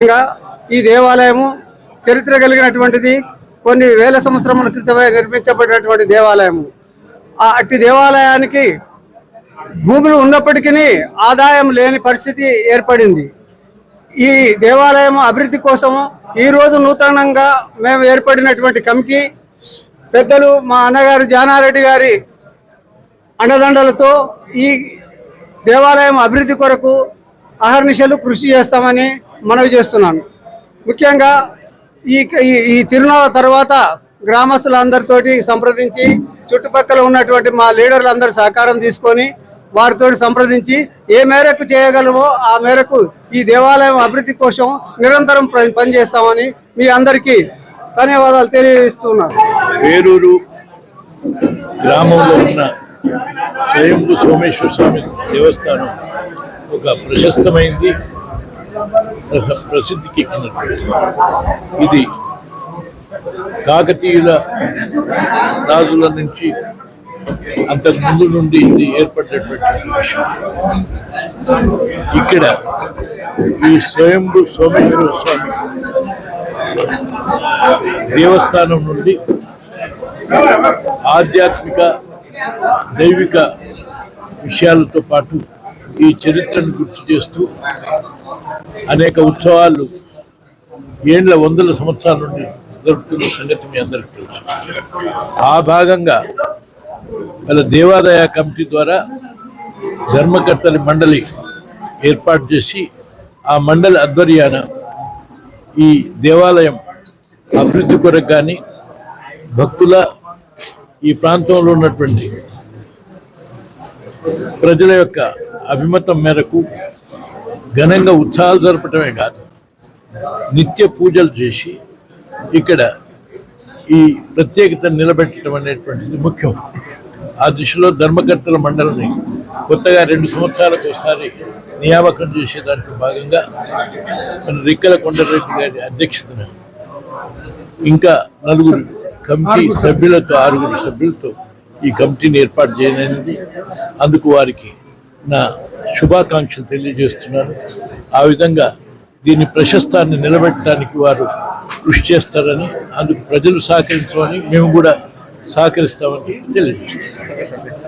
ఈ దేవాలయము చరిత్ర కలిగినటువంటిది కొన్ని వేల సంవత్సరముల క్రితమే నిర్మించబడినటువంటి దేవాలయము. ఆ అట్టి దేవాలయానికి భూములు ఉన్నప్పటికీ ఆదాయం లేని పరిస్థితి ఏర్పడింది. ఈ దేవాలయం అభివృద్ధి కోసము ఈ రోజు నూతనంగా మేము ఏర్పడినటువంటి కమిటీ పెద్దలు మా అన్నగారు జానారెడ్డి గారి అండదండలతో ఈ దేవాలయం అభివృద్ధి కొరకు అహర్నిశలు కృషి చేస్తామని మనవి చేస్తున్నాను. ముఖ్యంగా ఈ ఈ- తిరునాళ్ళ తర్వాత గ్రామస్తులందరితోటి సంప్రదించి చుట్టుపక్కల ఉన్నటువంటి మా లీడర్లందరి సహకారం తీసుకొని వారితో సంప్రదించి ఏ మేరకు చేయగలమో ఆ మేరకు ఈ దేవాలయం అభివృద్ధి కోసం నిరంతరం పని- పనిచేస్తామని మీ అందరికీ ధన్యవాదాలు తెలియజేస్తున్నాను. వేరూరు గ్రామంలో ఉన్న స్వయంభు సోమేశ్వర స్వామి దేవస్థానం ఒక ప్రశస్తమైంది. ప్రసిద్ధికి ఎక్కినటువంటి ఇది. కాకతీయుల రాజుల నుంచి అంతకు ముందు నుండి ఇది ఏర్పడినటువంటి విషయం. ఇక్కడ ఈ స్వయంభు సోమేశ్వర స్వామి దేవస్థానం నుండి ఆధ్యాత్మిక దైవిక విషయాలతో పాటు ఈ చరిత్రను గుర్తు చేస్తూ అనేక ఉత్సవాలు ఏండ్ల వందల సంవత్సరాల నుండి జరుపుతున్న సంగతి మీ అందరికీ తెలుసు. ఆ భాగంగా వాళ్ళ దేవాదాయ కమిటీ ద్వారా ధర్మకర్తల మండలి ఏర్పాటు చేసి ఆ మండలి ఆధ్వర్యాన ఈ దేవాలయం అభివృద్ధి కొరకు కానీ భక్తుల ఈ ప్రాంతంలో ఉన్నటువంటి ప్రజల యొక్క అభిమతం మేరకు ఘనంగా ఉత్సవాలు జరపటమే కాదు నిత్య పూజలు చేసి ఇక్కడ ఈ ప్రత్యేకత నిలబెట్టడం అనేటువంటిది ముఖ్యం. ఆ దిశలో ధర్మకర్తల మండలిని కొత్తగా రెండు సంవత్సరాలకు ఒకసారి నియామకం చేసే దాంట్లో భాగంగా మన రిక్కల కొండరెడ్డి గారి అధ్యక్షతన ఇంకా నలుగురు కమిటీ సభ్యులతో ఆరుగురు సభ్యులతో ఈ కమిటీని ఏర్పాటు చేయనుంది. అందుకు వారికి నా శుభాకాంక్షలు తెలియజేస్తున్నాను. ఆ విధంగా దీని ప్రశస్తాన్ని నిలబెట్టడానికి వారు కృషి చేస్తారని అందుకు ప్రజలు సహకరించమని మేము కూడా సహకరిస్తామని తెలియజేస్తున్నాం.